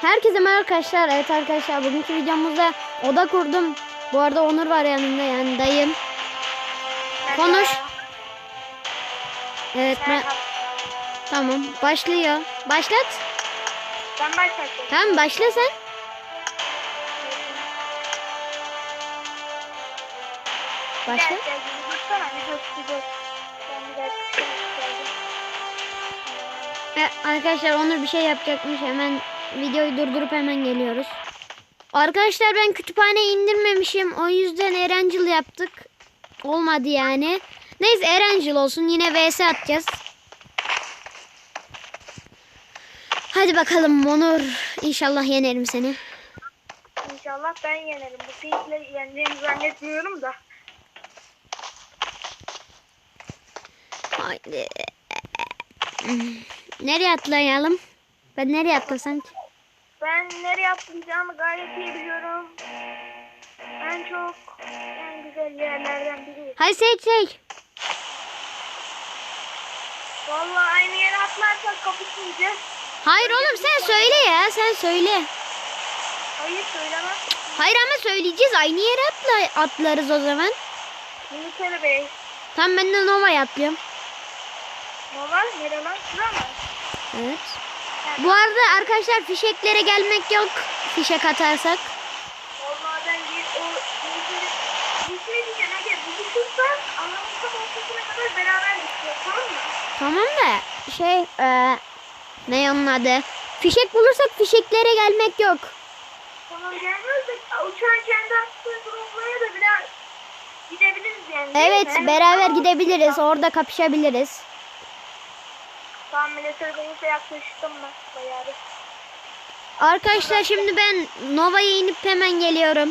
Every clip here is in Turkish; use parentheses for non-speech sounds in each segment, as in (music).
Herkese merhaba arkadaşlar. Evet arkadaşlar bugünkü videomuzda oda kurdum. Bu arada Onur var yanımda yani dayım. Konuş. Evet ben... Tamam başlıyor. Başlat. Ben başlatıyorum. Tamam başla sen. Başla. Evet, arkadaşlar Onur bir şey yapacakmış. Hemen videoyu durdurup hemen geliyoruz. Arkadaşlar ben kütüphane indirmemişim. O yüzden Erencil yaptık. Olmadı yani. Neyse Erencil olsun. Yine vs atacağız. Hadi bakalım Onur. İnşallah yenerim seni. İnşallah ben yenerim. Bu pinkle yeneceğimi zannetmiyorum da. Haydi. Nereye atlayalım? Ben nereye atlasam ki? Ben nereye atlayacağımı gayet iyi biliyorum. En çok en güzel yerlerden biri. Hay seç seç. Vallahi aynı yere atlarsak kapışmayacağız. Hayır oğlum sen söyle ya. Sen söyle. Hayır söylemem. Hayır ama söyleyeceğiz. Aynı yere atla, atlarız o zaman. Military Bey. Tamam ben de Nova'ya atlıyorum. Nova nere lan? Şura mı? Evet. Bu arada arkadaşlar fişeklere gelmek yok. Fişek atarsak. Vallahi ben bir o. Bir şey diyeceğim Ege. Bu düşürsen anlamızda ortasına kadar beraber düşüyor. Tamam mı? Tamam da şey eee ne onun adı? Fişek bulursak fişeklere gelmek yok. Tamam da uçağın kendi attığı da biraz gidebiliriz yani. Evet mi? beraber gidebiliriz. Orada kapışabiliriz. Tamam military base'e yaklaştım ben bayağı bir. Arkadaşlar şimdi ben Nova'ya inip hemen geliyorum.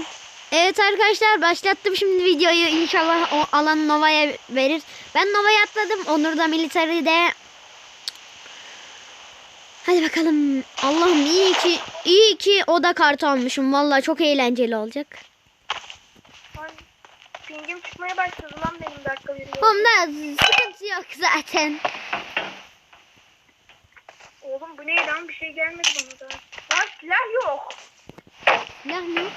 Evet arkadaşlar başlattım şimdi videoyu. İnşallah o alan Nova'ya verir. Ben Nova'ya atladım. Onur da military'de. Hadi bakalım. Allah'ım iyi ki iyi ki oda kartı almışım. Vallahi çok eğlenceli olacak. Pingim çıkmaya başladı lan benim dakika yürüyor. Onda sıkıntı yok zaten. Oğlum bu ne lan bir şey gelmedi bana da. Lan silah yok. Ne ne?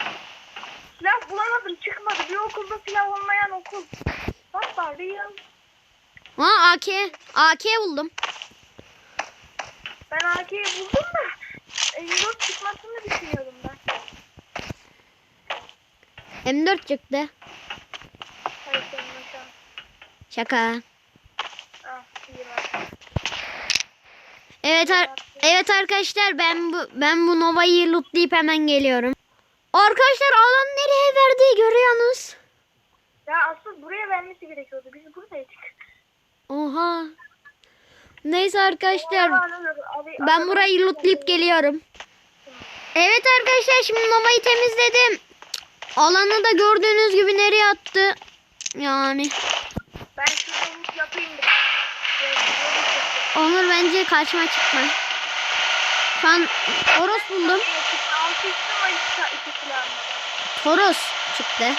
Silah bulamadım çıkmadı. Bir okulda silah olmayan okul. Bak bari ya. Ha AK. AK buldum. Ben AK'yi buldum da. M4 çıkmasını düşünüyordum ben. M4 çıktı. Hayır. Şaka. Ah iyi var. Evet ar- evet arkadaşlar ben bu ben bu Nova'yı lootlayıp hemen geliyorum. Arkadaşlar alan nereye verdi görüyorsunuz? Ya asıl buraya vermesi gerekiyordu. Biz buradaydık. Oha. Neyse arkadaşlar ben burayı lootlayıp geliyorum. Evet arkadaşlar şimdi Nova'yı temizledim. Alanı da gördüğünüz gibi nereye attı? Yani Ben şurada loot yapayım da. Evet, şurada loot yapayım. Onur bence kaçma çıkma. Şu an Toros buldum. Toros çıktı.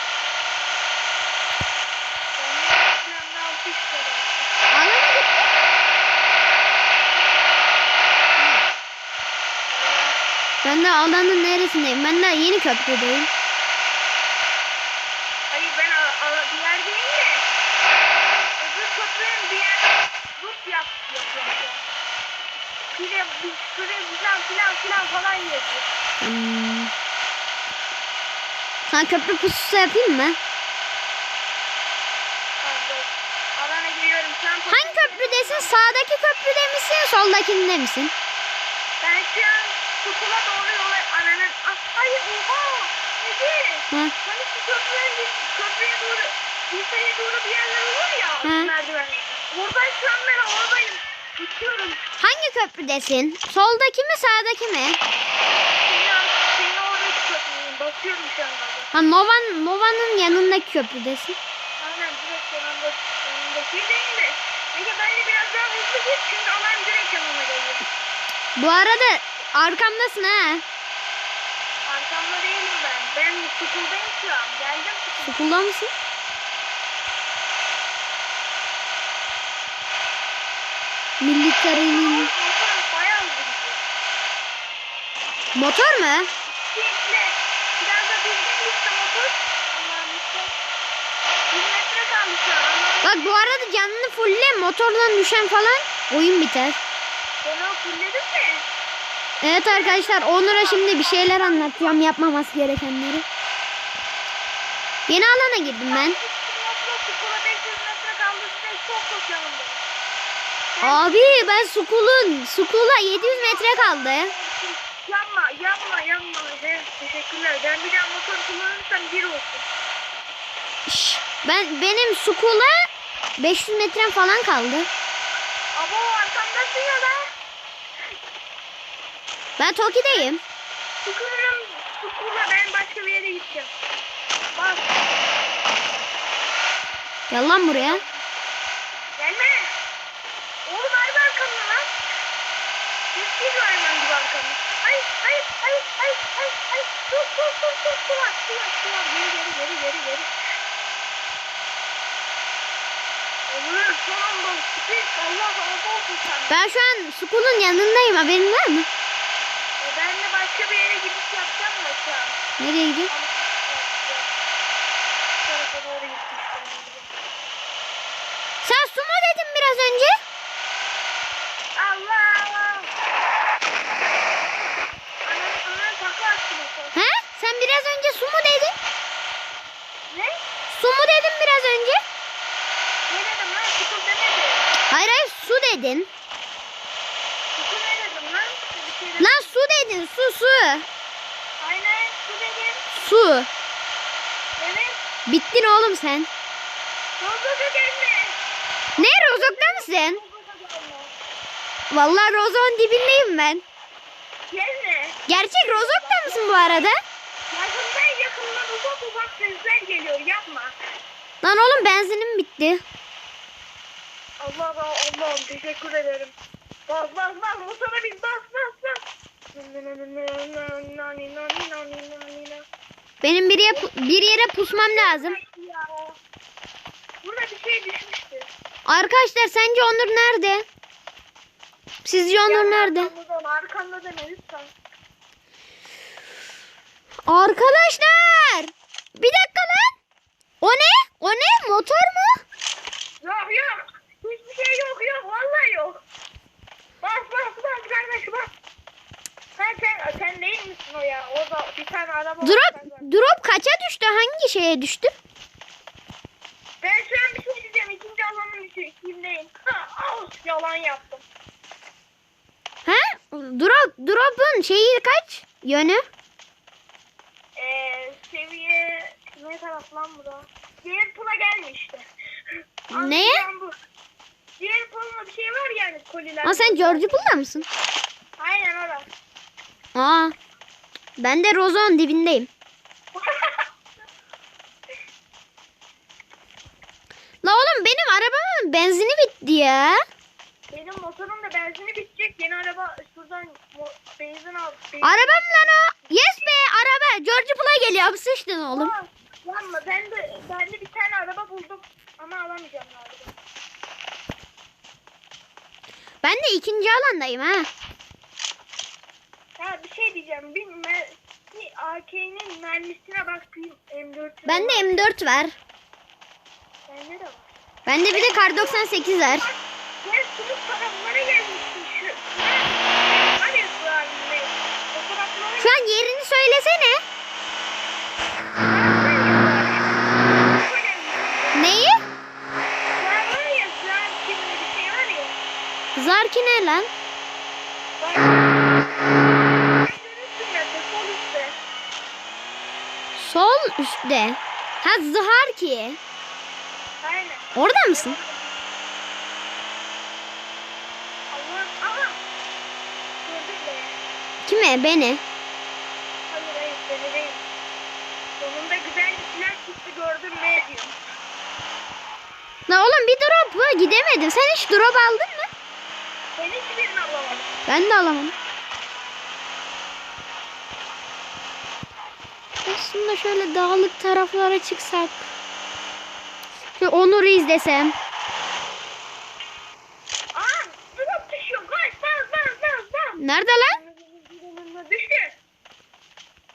Ben de alanın neresindeyim? Ben de yeni köprüdeyim. Hayır ben a, a, bir yerdeyim de. Öbür köprünün bir yerde loot yap, yapıyorum şu an. Pile, bir süre filan filan filan falan yazıyor. Hmm. Sana köprü pususu yapayım mı? Alana giriyorum şu an. Hangi köprüdesin? Sağdaki köprüde misin? Soldakinde misin? Ben şu an Sukula doğru yola ananın... Ah, hayır oha! Ece! Ha? Hani şu köprüye, köprüye doğru, liseye doğru bir yerler olur ya Hı. merdiven. Oradan şu an ben oradayım. Gidiyorum. Hangi köprüdesin? Soldaki mi sağdaki mi? Seni, al- seni oradaki köprüyüm. Basıyorum şu an. Ha Novan, Nova'nın yanındaki köprüdesin. Aynen direkt yanında, yanındaki değil de. Peki ben de biraz daha hızlı git çünkü alan direkt yanıma geliyor. Bu arada arkamdasın ha. Arkamda değilim ben. Ben Sukuldayım şu an. Geldim. Okulda mısın? Militerinin Motor bayağı hızlı gidiyor. Motor mu? Bekle. Biraz da düzgün gitti motor. Allah'ım işte. Bir metre kaldı şu an. Allah'ım. Bak bu arada canını fulle motordan düşen falan oyun biter. Ben o fulledim mi? Evet arkadaşlar Onur'a şimdi bir şeyler anlatacağım yapmaması gerekenleri. Yeni alana girdim ben. Metre, Skula 500 metre kaldı. Size çok çok yanımda. Abi ben Sukul'un Sukul'a 700 metre kaldı. Yanma, yanma, yanma. Evet, teşekkürler. Ben bir daha motor kullanırsam bir olsun. Şş, ben benim Sukul'a 500 metrem falan kaldı. Abo arkamdasın ya lan. Ben Toki'deyim. Skull'un, Skull'la ben başka bir yere gideceğim. Bak, Gel lan buraya. gelme. Oğlum harbi arkamda lan. Ciddi hayvan gibi arkamda. Hayır, hayır, hayır, hayır, hayır, hayır. Dur, dur, dur, dur, dur, dur, dur. Geri, geri, geri, geri, geri. Olur, son anda sıkış. Allah razı olsun sen. Ben şu an Sukul'un yanındayım haberin var mı? E, ben de başka bir yere gidiş yapacağım da şu an. Nereye gidiyorsun? Sen sumo dedin biraz önce. Allah! Ana, ana takla attım o zaman. He? Sen biraz önce sumo dedin. Ne? Sumo dedin biraz önce. Ne dedim lan? Sıkıl demedim. Hayır hayır su dedin. Sıkıl ne dedim lan? Bir şey dedim. Lan su dedin su su. Aynen su dedim. Su. Evet. Bittin oğlum sen. Rozok'a gelme. Ne Rozok'ta mısın? Vallahi Rozok'un dibindeyim ben. Gelme. Gerçek Rozok'ta mısın bu arada? Yakından ufak sesler geliyor. Yapma. Lan oğlum benzinim bitti. Allah Allah Allah'ım teşekkür ederim. Bas bas bas motora bin bas bas bas. Benim bir yere, bir yere pusmam lazım. Burada bir şey düşmüştü. Arkadaşlar sence Onur nerede? Sizce Onur nerede? Arkamda deme lütfen. Arkadaşlar! Bir dakika lan. O ne? O ne? Motor mu? Yok yok. Hiçbir şey yok yok. Vallahi yok. Bas bas bas kardeş bas. Sen, sen, sen değil misin o ya? O da bir tane araba var Drop, sende. drop kaça düştü? Hangi şeye düştü? Ben şu an bir şey diyeceğim. İkinci alanın içi- içindeyim. Ha, al, yalan yaptım. Ha? Drop, drop'un şeyi kaç? Yönü? Seviye ne taraf lan bu da? Diğer pula gelmişti. Bu. Diğer pulunda bir şey var yani koliler. Aa sen George Pool'da mısın? Aynen orada. Aa. Ben de Rozon dibindeyim. (laughs) La oğlum benim arabamın benzini bitti ya. Benim motorun da benzini bitecek. Yeni araba şuradan benzin al. Benzin Arabam lan o. Yes be. Geliyor. Sıçtın oğlum. Yanma ben de ben de bir tane araba buldum. Ama alamayacağım galiba. Ben de ikinci alandayım ha. Ya bir şey diyeceğim. Bir, mer- bir AK'nin mermisine bakayım M4. Bende M4 var. Bende de var. Bende bir de kar 98 var. Ben sınıf taraflara gelmiştim şu. Şu an yerini söylesene. Neyi? Var var ya şu an kimde bir şey var ya. Zarki ne lan? Sol üstte. Ha Zahar ki. Aynen. Orada mısın? Kime? Beni. Hayır hayır seni değil. Sonunda güzel bir silah çıktı gördün mü diyor. La oğlum bir drop gidemedim. Sen hiç drop aldın? Ben hiçbirini alamadım. Ben de alamadım. Aslında şöyle dağlık taraflara çıksak. Şu Onur'u izlesem. Aa drop düşüyor. Kaç bas bas bas bas. Nerede lan? Düştü.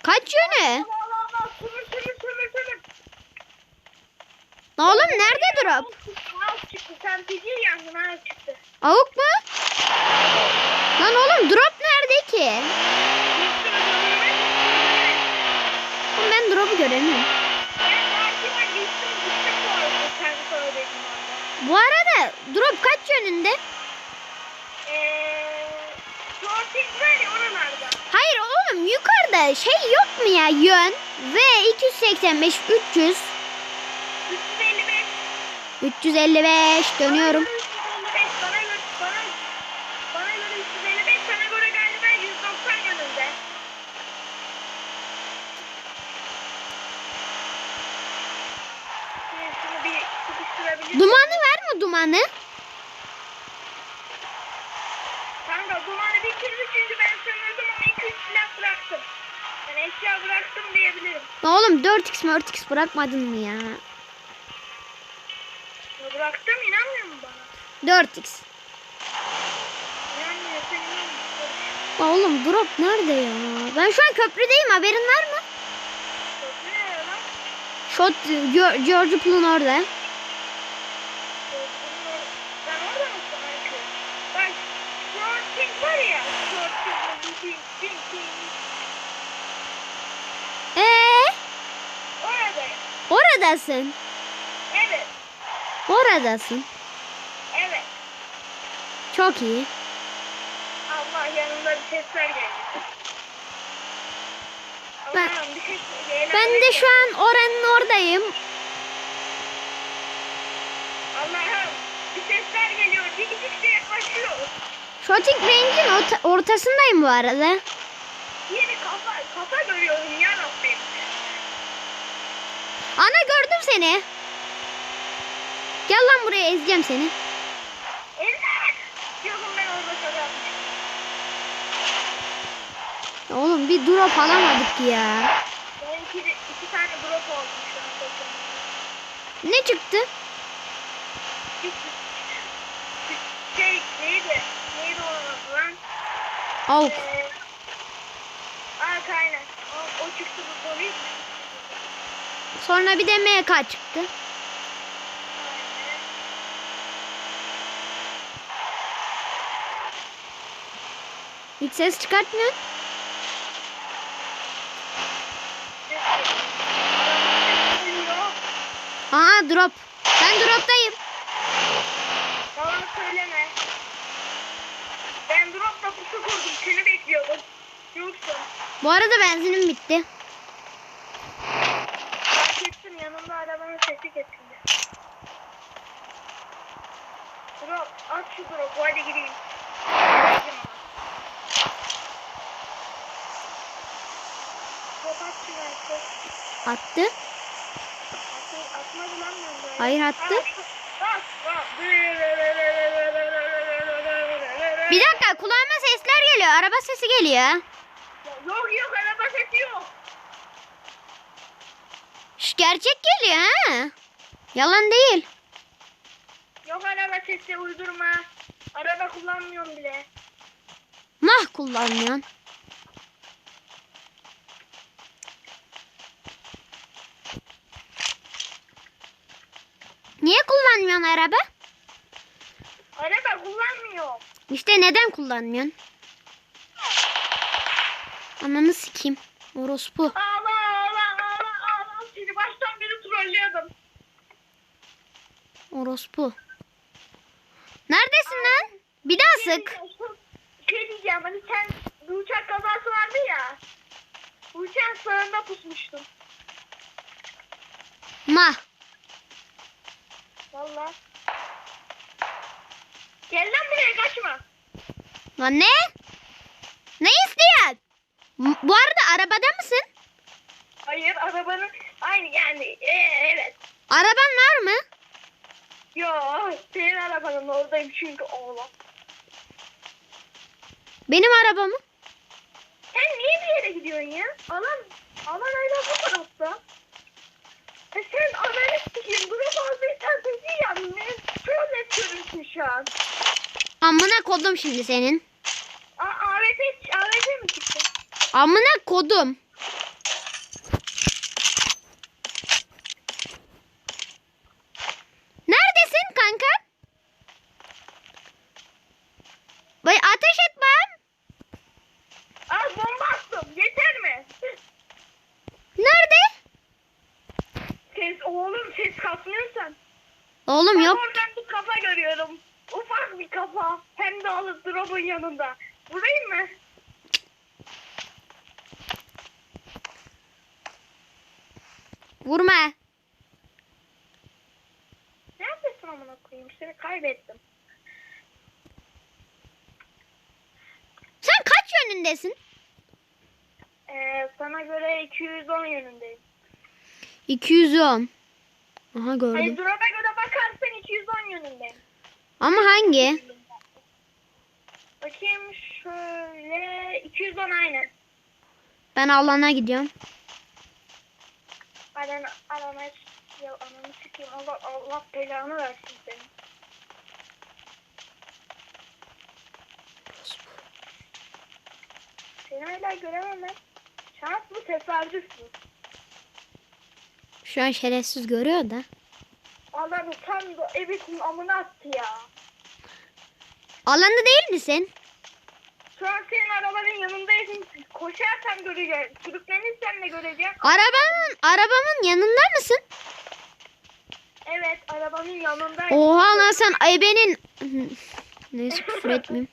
Kaç? Allah Allah sümür sümür. Oğlum nerede drop? Çıktı. Sen çıktı. Avuk mu? Lan oğlum drop nerede ki? Oğlum ben drop'u göremiyorum. Bu arada drop kaç yönünde? Hayır oğlum yukarıda şey yok mu ya yön? V 285 300 355. 355 dönüyorum. Bana göre 355, bana göre, bana, bana göre 355, sana göre galiba 190 yönünde. Şimdi Dumanı var mı dumanı? Kanka dumanı bitirdi çünkü ben sanırdım ama 2-3 silah bıraktım. Ben eşya bıraktım diyebilirim. Oğlum 4x 4x bırakmadın mı ya? Ya bıraktım inanmıyor musun bana? 4x. İnanmıyorsan inanmıyorsun. Oğlum drop nerede ya? Ben şu an köprüdeyim haberin var mı? Çok ne lan? Shot Geo- George Pool'un orada. Ben orada mısın Aykı? Bak shorting var ya. Shorting, ping, ping, ping. Ee, Oradayım. Oradasın. Evet. Oradasın. Evet. Çok iyi. Allah yanımda bir sesler geldi. Ben- geldi. Ben de şu an oranın oradayım. Allah'ım bir sesler geliyor. Bir gidikçe yaklaşıyor. Shooting range'in orta- ortasındayım bu arada. Yeni kafa, kafa görüyorum ya Rabbim. Ana gördüm seni. Gel lan buraya ezeceğim seni. Evet. Diyordum ben orada yapmıştım. Ya Oğlum bir drop alamadık ya. Benimki de iki tane drop oldu şu an. Ne çıktı? Şey neydi? Neydi onun adı lan? Avuk. Ee, Aa kaynak. O, o çıktı bu soruyu. Sonra bir de MK çıktı. Hiç ses çıkartmıyor. Aa drop. Ben droptayım. Yalan söyleme. Ben dropla pusu kurdum. Seni bekliyordum. Yoksa Bu arada benzinim bitti. fark ettim yanımda arabanın sesi kesildi. Drop. At şu drop'u hadi gireyim. Drop at şunu artık. Attı. Hayır, attı. Bir dakika kulağıma sesler geliyor. Araba sesi geliyor. Yok yok araba sesi yok. Şş, gerçek geliyor ha. Yalan değil. Yok araba sesi uydurma. Araba kullanmıyorum bile. Mah kullanıyorsun. Niye kullanmıyorsun araba? Araba kullanmıyorum. İşte neden kullanmıyorsun? Ananı sikeyim. Orospu. Allah Allah Allah Allah. Seni baştan beri trollüyordum. Orospu. Neredesin lan? Bir daha sık. Şey diyeceğim hani sen bir uçak kazası vardı ya. Uçağın sağında pusmuştum. Mah. Valla. Gel lan buraya kaçma. Lan ne? Ne istiyorsun? Bu arada arabada mısın? Hayır arabanın aynı yani ee, evet. Araban var mı? Yo senin arabanın oradayım çünkü oğlum. Benim arabamı. Sen niye bir yere gidiyorsun ya? Alan, alan hala bu tarafta. E sen ananı sikeyim. Grup aldıysan sesi yani. Ne? Çok net görürsün şu an. Amına kodum şimdi senin. A AVP, AVP mi çıktı? Amına kodum. ses kasmıyorsan. Oğlum Bak yok. Oradan bir kafa görüyorum. Ufak bir kafa. Hem de alıp drop'un yanında. Vurayım mı? Vurma. Neredesin amına koyayım? Seni kaybettim. Sen kaç yönündesin? Ee, sana göre 210 yönündeyim. 210. Aha Hani gördüm. drop'a göre bakarsan 210 yönündeyim. Ama hangi? Bakayım şöyle 210 aynen. Ben alana gidiyorum. Alan, alana ya ananı sikeyim Allah Allah belanı versin seni. Seni hala göremem ben. Şans bu tesadüf bu. Şu an şerefsiz görüyor da. Allah utandı evitin amına attı ya. Alanda değil misin? Şu an senin arabanın yanındayım. Koşarsan göreceğim. Sürüklenirsen de göreceğim. Arabanın arabamın yanında mısın? Evet arabanın yanındayım. Oha lan sen ebenin... Neyse küfür etmeyeyim.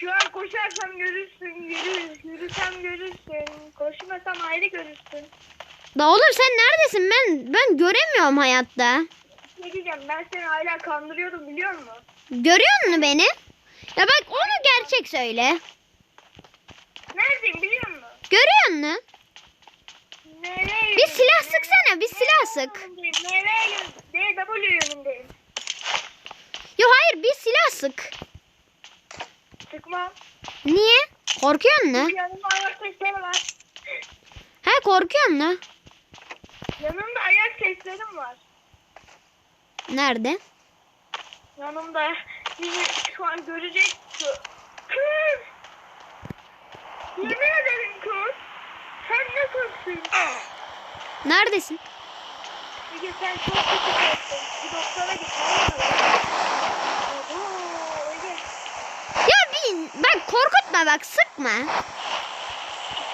Şu an koşarsam görürsün, yürü, yürüsem görürsün, koşmasam ayrı görürsün. Da oğlum sen neredesin? Ben ben göremiyorum hayatta. Ne diyeceğim ben seni hala kandırıyordum biliyor musun? Görüyor musun beni? Ya bak onu gerçek söyle. Neredeyim biliyor musun? Görüyor musun? Nereye Bir silah sıksana, bir silah sık. Nereye? DW yönündeyim. Yo hayır bir silah sık. Sıkma. Niye? Korkuyor musun? Yanımda ayak sesleri var. He korkuyor musun? Yanımda ayak seslerim var. Nerede? Yanımda yine şu an görecek Kız! Yemin ederim kız. Sen ne kızsın? Neredesin? Ege sen çok kötü kızsın. Bir doktora git. Ya bir bak korkutma bak sıkma.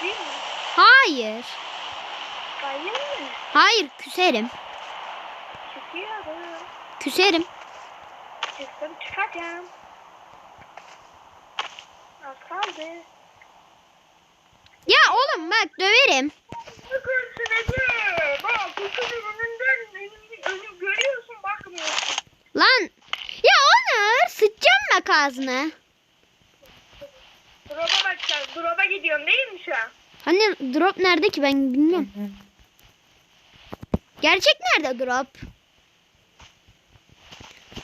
Değil mi? Hayır. Hayır mı? Hayır küserim. Çıkıyorum. Küserim. Çıktım çıkacağım. Az kaldı. Ya oğlum bak döverim. Sıkırsın Ege. Bak kutunun önünden önüm görüyorsun bakmıyorsun. Lan. Ya Onur sıçacağım bak ağzına. Drop'a bakacağız. Drop'a gidiyorsun değil mi şu an? Hani drop nerede ki ben bilmiyorum. Gerçek nerede drop?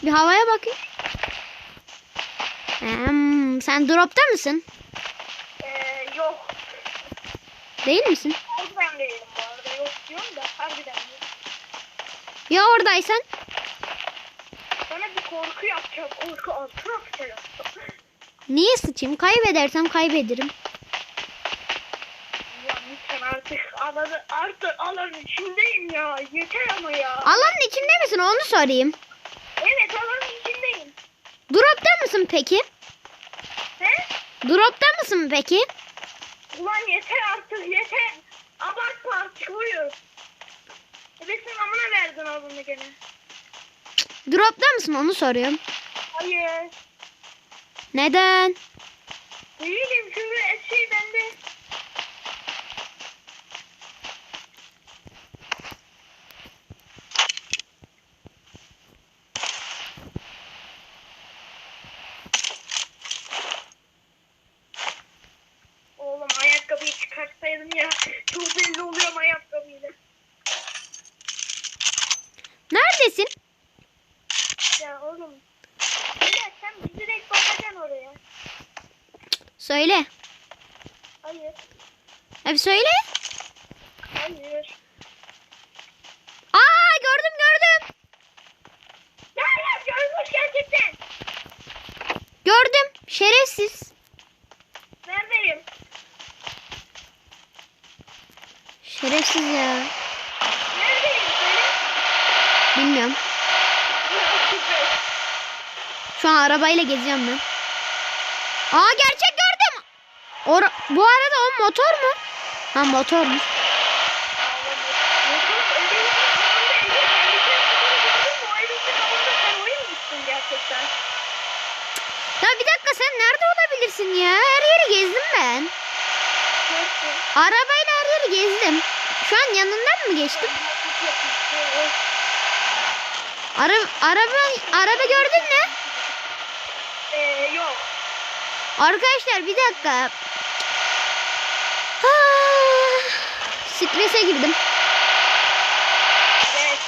Bir havaya bakayım. Hmm, sen dropta mısın? Ee, yok. Değil misin? Harbiden değilim bu arada. Yok diyorum da harbiden değil. Ya oradaysan? Sana bir korku yapacağım. Korku altı yapacağım. Niye sıçayım? Kaybedersem kaybederim. Ya lütfen artık alanı artık alanın içindeyim ya. Yeter ama ya. Alanın içinde misin onu sorayım. Evet alanın içindeyim. Dropta mısın peki? He? Dropta mısın peki? Ulan yeter artık yeter. Abartma artık buyur. Ebesin amına verdin oğlunu gene. Dropta mısın onu soruyorum. Hayır. Neden? Değilim çünkü şey bende. Oğlum ayakkabıyı çıkarsaydım ya. Çok belli oluyor ayakkabıyla. Neredesin? Ya oğlum. Ya sen direkt bakacaksın oraya. Söyle. Hayır. Abi söyle. Hayır. Aa gördüm gördüm. Ya ya görmüş gerçekten. Gördüm. Şerefsiz. ya. Bilmiyorum. Şu an arabayla gezeceğim ben. Aa gerçek gördüm. Or bu arada o motor mu? Ha motormuş. Ya bir dakika sen nerede olabilirsin ya? Her yeri gezdim ben. Arabayla her yeri gezdim. Şu an yanından mı geçtim? Ara, araba, araba gördün mü? Ee, yok. Arkadaşlar bir dakika. Ah, strese girdim. Evet.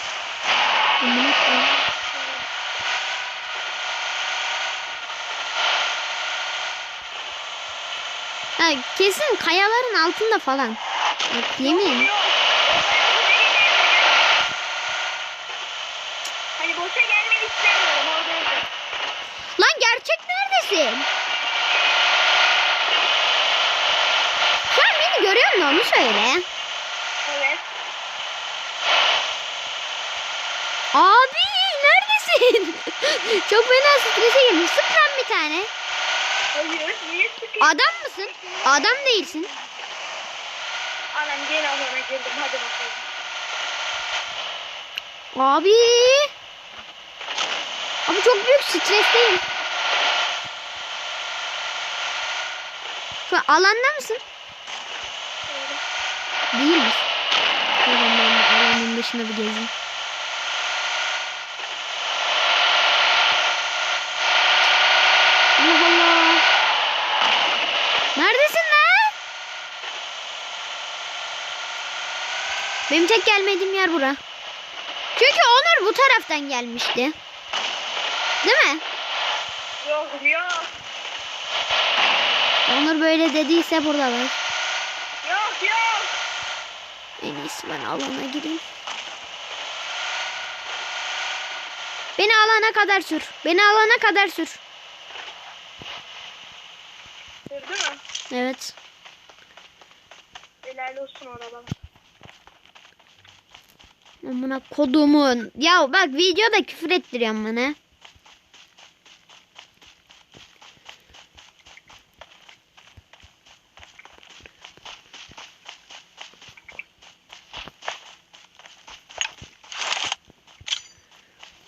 Ha, kesin kayaların altında falan. Bak, yemin. Yok. Hani boşa gelmek istemiyorum oradayım. Lan Şu an beni görüyor musun onu söyle. Evet. Abi neredesin? (laughs) Çok fena strese girdim. Sık lan bir tane. Hayır. Niye sıkıyorsun? Adam mısın? Adam değilsin. Anam gene alana girdim. Hadi bakalım. Abi. Abi çok büyük stresteyim. Şu an alanda mısın? Değil de alanın dışına bir gezeyim. Allah Allah. Neredesin lan? Benim tek gelmediğim yer bura. Çünkü Onur bu taraftan gelmişti. Değil mi? Yok yok. Onur böyle dediyse burada var. Yok yok. En iyisi ben alana gireyim. Beni alana kadar sür. Beni alana kadar sür. Durdu mu? Evet. Helal olsun bana. Amına kodumun. Ya bak videoda küfür ettiriyorum bana.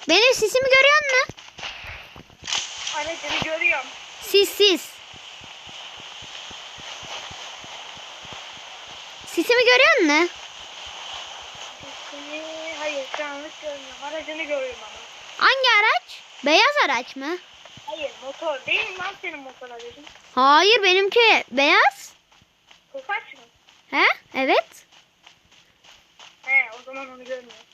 Benim sesimi görüyor musun? Aracını görüyorum. Sis sis. Sesimi görüyor musun? Seni hayır şu anlık görmüyorum. Aracını görüyorum ama. Hangi araç? Araç mı? Hayır motor değil mi lan senin motor aracın? Hayır benimki beyaz. Tofaş mı? He? Evet. He o zaman onu görmüyorum.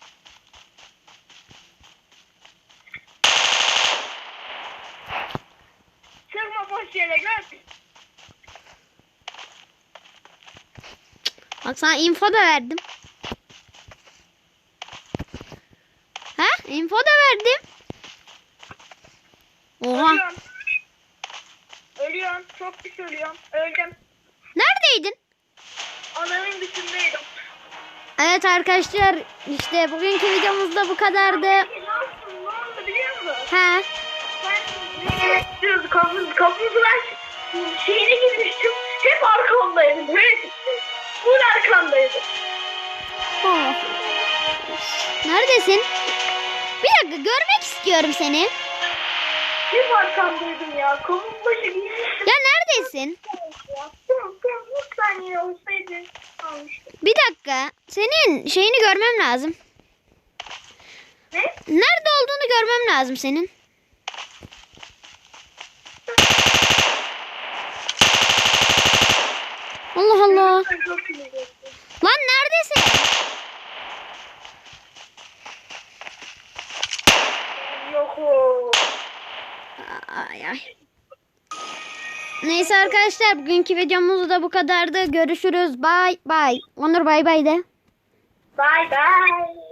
Çıkma boş yere gör. Bak sana info da verdim. He? Info da verdim. Oha. Ölüyorum. Ölüyorum. Çok pis ölüyorum. Öldüm. Neredeydin? Alanın dışındaydım. Evet arkadaşlar işte bugünkü videomuz da bu kadardı. Ne oldu? Biliyor musun? He. Ben diyoruz kapı, kapılar şeyine girmiştim. Hep arkamdaydım. Hep. Full arkamdaydım. Oh. Neredesin? Bir dakika görmek istiyorum seni. Hep arkamdaydım ya. Kolum başı girmiştim. Ya neredesin? Bir saniye olsaydı almıştım. Bir dakika. Senin şeyini görmem lazım. Ne? Nerede olduğunu görmem lazım senin. Allah Allah. Lan neredesin? Yok o. Ay ay. Neyse arkadaşlar bugünkü videomuz da bu kadardı. Görüşürüz. Bye bye. Onur bay bay de. Bye bye.